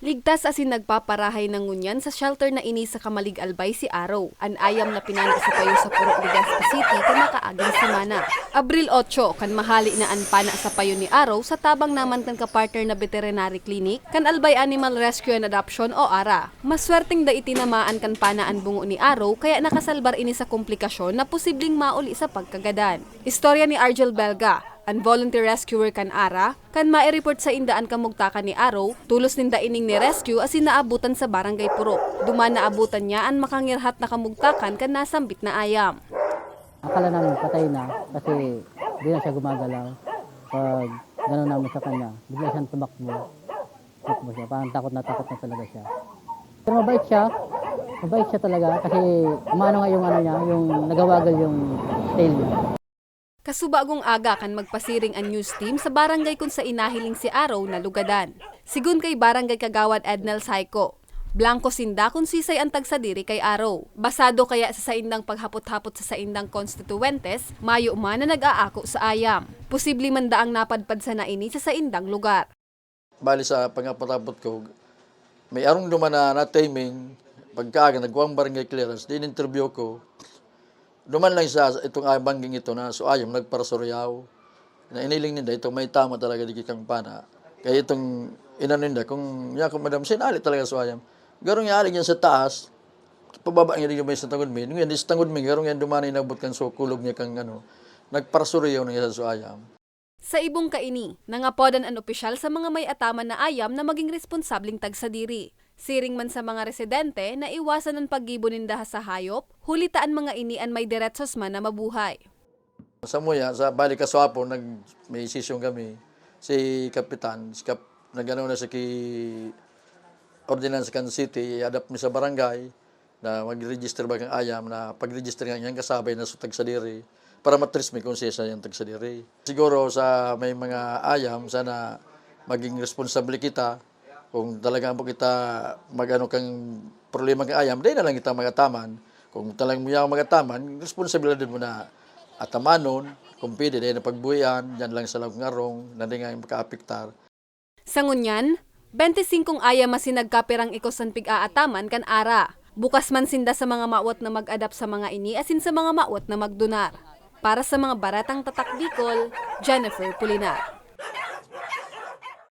Ligtas asin nagpaparahay ng ngunyan sa shelter na ini sa Kamalig Albay si Araw. An ayam na pinana sa payo sa Puro Legazpi City kan makaaging semana. Abril 8 kan mahali na an pana sa payo ni Araw sa tabang naman kan kapartner na veterinary clinic kan Albay Animal Rescue and Adoption o ARA. Maswerteng da itinamaan kan pana an bungo ni Araw kaya nakasalbar ini sa komplikasyon na posibleng mauli sa pagkagadan. Istorya ni Argel Belga, An volunteer rescuer kan Ara, kan mai-report sa indaan kamugtakan ni Araw, tulos ninda ining ni rescue asin naabutan sa barangay Purok. Duman naabutan niya an makangirhat na kamugtakan kan nasambit na ayam. Akala namin patay na kasi di na siya gumagalaw. Pag gano'n namin sa kanya, bigla siyang tumakbo. Tumakbo siya, parang takot na takot na talaga siya. Pero mabait siya, mabait siya talaga kasi umano nga yung ano niya, yung nagawagal yung tail niya. Kasubagong aga kan magpasiring ang news team sa barangay kung sa inahiling si Araw na lugadan. Sigun kay barangay kagawad Ednel Saiko. Blanco sinda kung sisay ang tagsadiri kay Araw. Basado kaya sa saindang paghapot-hapot sa saindang konstituentes, mayo man na nag-aako sa ayam. Posible man daang napadpad sa naini sa saindang lugar. Bali sa pangapatapot ko, may arong duman na na timing, pagkaaga, nagawang barangay clearance, din interview ko, duman lang sa itong ah, bangging ito na so ayom nagparasoryaw. Na iniling ninda ito may tama talaga di kang pana. Kaya itong inano ninda kung ya kung madam sinali talaga so ayam garong yali yan sa taas pababa niya din sa tangod min. Ngayon sa tangod min garong yan dumani nabot kan so kulog niya kang ano nagparasoryaw na sa so ayam. Sa ibong kaini, nangapodan ang opisyal sa mga may ataman na ayam na maging responsabling tagsadiri. Siring man sa mga residente na iwasan ang paggibo ninda sa hayop, hulitaan mga inian may diretsos man na mabuhay. Sa Muya, sa Bali Kaswapo, nag, may session kami. Si Kapitan, si Kap, nagano na sa ki Ordinance Kansas City, i-adapt sa barangay na mag-register ba kang ayam na pag-register nga niyang kasabay na sa tagsadiri para matris may konsesa yung tagsadiri. Siguro sa may mga ayam, sana maging responsable kita kung talagang po kita magano kang problema kang ayam, dahil na lang kita magataman. Kung talagang mo yung magataman, responsibilidad mo na atamanon, kung pwede, dahil na pagbuyan, yan lang sa lang ngarong, na nga yung makaapiktar. Sa ngunyan, 25 ayam masin nagkapirang ikosan pig-aataman kan ara. Bukas man sinda sa mga maawat na mag-adapt sa mga ini asin sa mga maawat na magdunar. Para sa mga baratang tatak Bicol, Jennifer Pulinar.